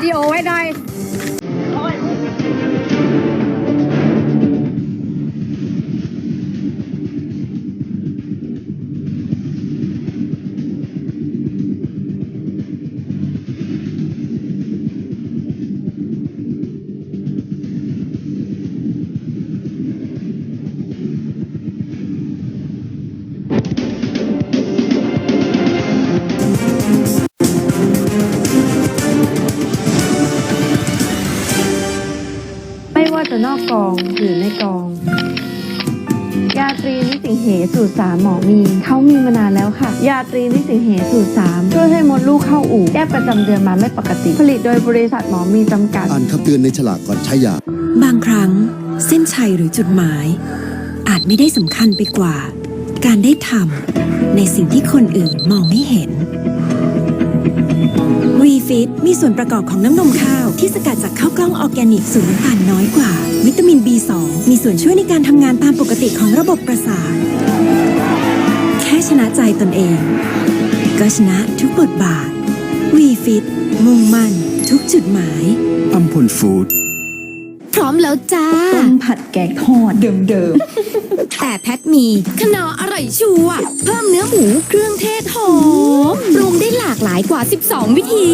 วิดีโอไว้ได้ กกองหรือในกอง ยาตรีนิสิงเหสูตรสามหมอมีเขามีมานานแล้วค่ะ ยาตรีนิสิงเหสูตรสามช่วยให้มดลูกเข้าอู่แยกประจำเดือนมาไม่ปกติ ผลิตโดยบริษัทหมอมีจำกัด อ่านคำเตือนในฉลากก่อนใช้ยา บางครั้งเส้นชัยหรือจุดหมาย อาจไม่ได้สำคัญไปกว่า การได้ทำในสิ่งที่คนอื่นมองไม่เห็น วีฟิตมีส่วนประกอบของน้ำนมข้าว ที่สกัดจากข้าวกล้องออร์แกนิกสูงน้ำตาลน้อยกว่า วิตามิน B2 มีส่วนช่วยในการทำงานตามปกติของระบบประสาท แค่ชนะใจตนเอง ก็ชนะทุกบทบาทวีฟิตมุ่งมั่น ทุกจุดหมายอัมพลฟู้ดพร้อมแล้วจ้า ต้มผัดแกงทอดเดิมแต่แพทมีขนออร่อยชัวร์เพิ่มเนื้อหมูเครื่องเทศหอมปรุงได้หลากหลายกว่า 12 วิธี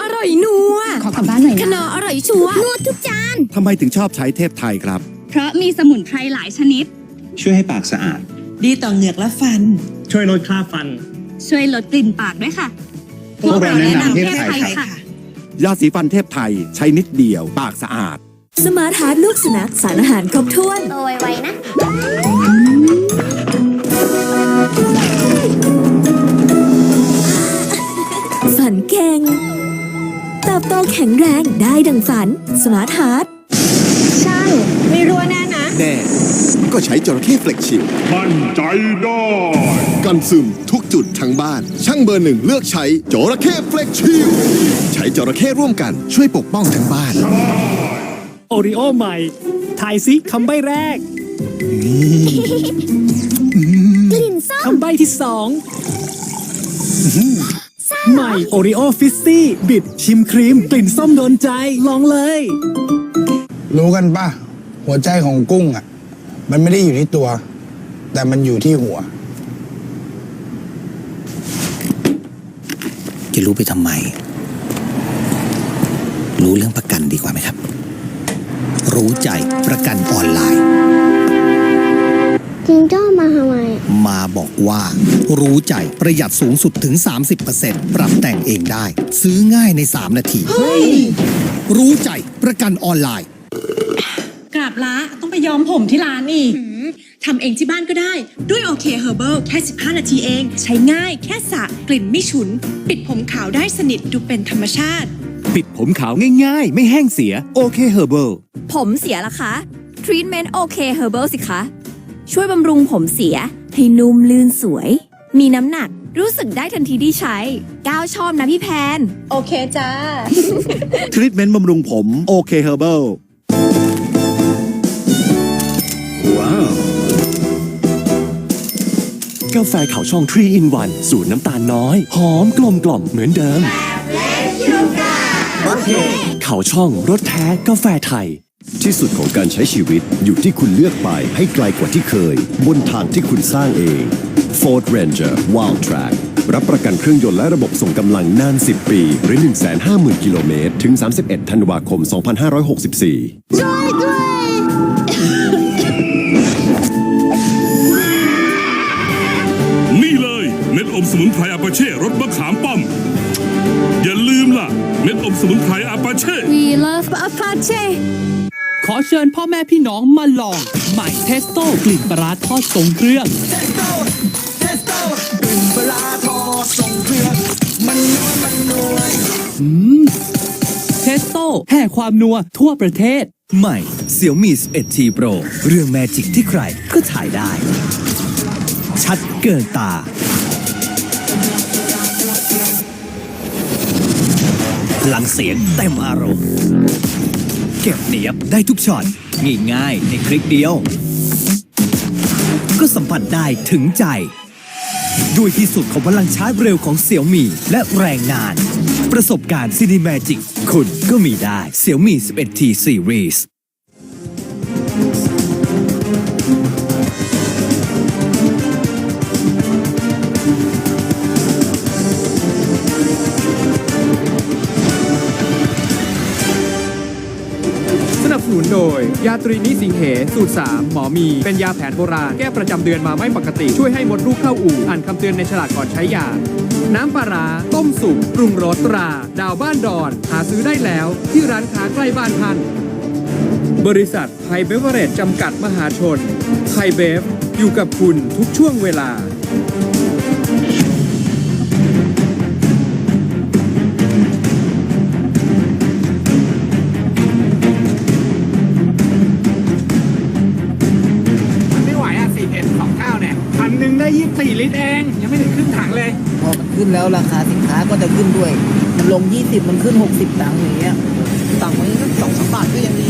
อร่อยนัว ขอกลับบ้านหน่อยขนะนออร่อยชัวร์นวดทุกจาน ทำไมถึงชอบใช้เทพไทยครับ เพราะมีสมุนไพรหลายชนิด ช่วยให้ปากสะอาด ดีต่อเหงือกและฟัน ช่วยลดคราบฟัน ช่วยลดกลิ่นปากด้วยค่ะ พวกเราแนะนำเทพไทยค่ะ ยาสีฟันเทพไทยใช้นิดเดียว ปากสะอาด สมาร์ทฮาร์ดลูกสุนัขสารอาหารครบถ้วน โตไวๆนะ ข็งแรงได้ดังฝัน สมาร์ทฮาร์ดไม่รู้แน่นะ แน่ ก็ใช้จระเข้เฟล็กชิลมั่นใจได้กันซึมทุกจุดทั้งบ้าน ช่างเบอร์หนึ่งเลือกใช้จระเข้เฟล็กชิลใช้จระเข้ร่วมกันช่วยปกป้องทั้งบ้านโอริโอใหม่ทายซิคำใบ้แรกกลิ่นส้มคำใบ้ที่สอง ใหม่โอริโอฟิสซี่ บิดชิมครีม กลิ่นส้มโดนใจ ลองเลย รู้กันป่ะหัวใจของกุ้งอะ มันไม่ได้อยู่ที่ตัว แต่มันอยู่ที่หัว จะรู้ไปทำไม รู้เรื่องประกันดีกว่าไหมครับ รู้ใจประกันออนไลน์ จิงโจ้มาทำไมมาบอกว่ารู้ใจประหยัดสูงสุดถึง 30%ปรับแต่งเองได้ ซื้อง่ายใน 3 นาที รู้ใจประกันออนไลน์ กราบละต้องไปย้อมผมที่ร้านอีกทำเองที่บ้านก็ได้ ด้วยโอเคเฮอร์เบิลแค่ 15 นาทีเอง ใช้ง่ายแค่สระกลิ่นไม่ฉุน ปิดผมขาวได้สนิทดูเป็นธรรมชาติ ปิดผมขาวง่ายๆ ไม่แห้งเสียโอเคเฮอร์เบิลผมเสียละคะทรีทเมนต์โอเคเฮอร์เบิลสิคะ ช่วยบำรุงผมเสีย ให้นุ่มลื่นสวย มีน้ำหนักรู้สึกได้ทันทีที่ใช้ ก้าวชอบนะพี่แพน โอเคจ้า ทรีทเมนต์บำรุงผมโอเคเฮอร์เบิลว้าว กาแฟขาวช่อง 3 in 1 สูตรน้ำตาลน้อย หอมกลมกล่อมเหมือนเดิมขาวช่องรสแท้กาแฟไทย ที่สุดของการใช้ชีวิตอยู่ที่คุณเลือกไปให้ไกลกว่าที่เคย บนทางที่คุณสร้างเอง Ford Ranger Wild Track รับประกันเครื่องยนต์และระบบส่งกำลังนาน 10 ปี หรือ 150,000 กิโลเมตร ถึง 31 ธันวาคม 2564นี่เลยเม็ดอมสมุนไพรอาปาเช่รสมะขามป้อม อย่าลืมล่ะ เม็ดอมสมุนไพรอาปาเช่ We love Apache ขอเชิญพ่อแม่พี่น้องมาลอง ใหม่เทสโต้กลิ่นปลาร้าทอดทรงเครื่อง เทสโต้แห่ความนัวทั่วประเทศ ใหม่ Xiaomi 11T Pro เรื่องแมจิกที่ใครก็ถ่ายได้ ชัดเกินตา พลังเสียงเต็มอารมณ์ เก็บเนียบได้ทุกช็อตง่ายๆ ในคลิกเดียว ก็สัมผัสได้ถึงใจ ด้วยที่สุดของพลังชาร์จเร็วของ Xiaomi และแรงนาน ประสบการณ์ซีนิแมจิกคุณก็มีได้ Xiaomi 11T Series ยาตรีนิสิงเห สูตร 3 หมอมี เป็นยาแผนโบราณ แก้ประจำเดือนมาไม่ปกติ ช่วยให้มดลูกเข้าอู่ อ่านคำเตือนในฉลากก่อนใช้ยา น้ำปลาร้าต้มสุกปรุงรสตรา ดาวบ้านดอน หาซื้อได้แล้ว ที่ร้านค้าใกล้บ้านท่าน บริษัทไทยเบเวอเรจจำกัดมหาชน ไทยเบฟ อยู่กับคุณทุกช่วงเวลา ลิตรเองยังไม่ถึงครึ่งถังเลย พอมันขึ้นแล้วราคาสินค้าก็จะขึ้นด้วย มันลง 20 มันขึ้น 60ตังค์อย่างเงี้ยต่างค์มันก็สองสามบาทก็ยังดี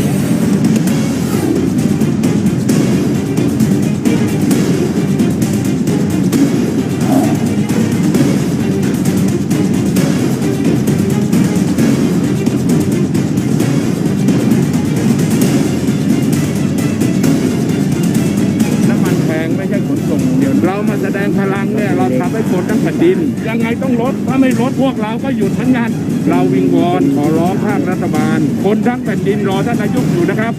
ทำให้คนทั้งแผ่นดิน ยังไงต้องลด ถ้าไม่ลดพวกเราก็หยุดทั้งงาน เราวิงวอนขอร้องภาครัฐบาล คนทั้งแผ่นดินรอท่านนายกอยู่นะครับ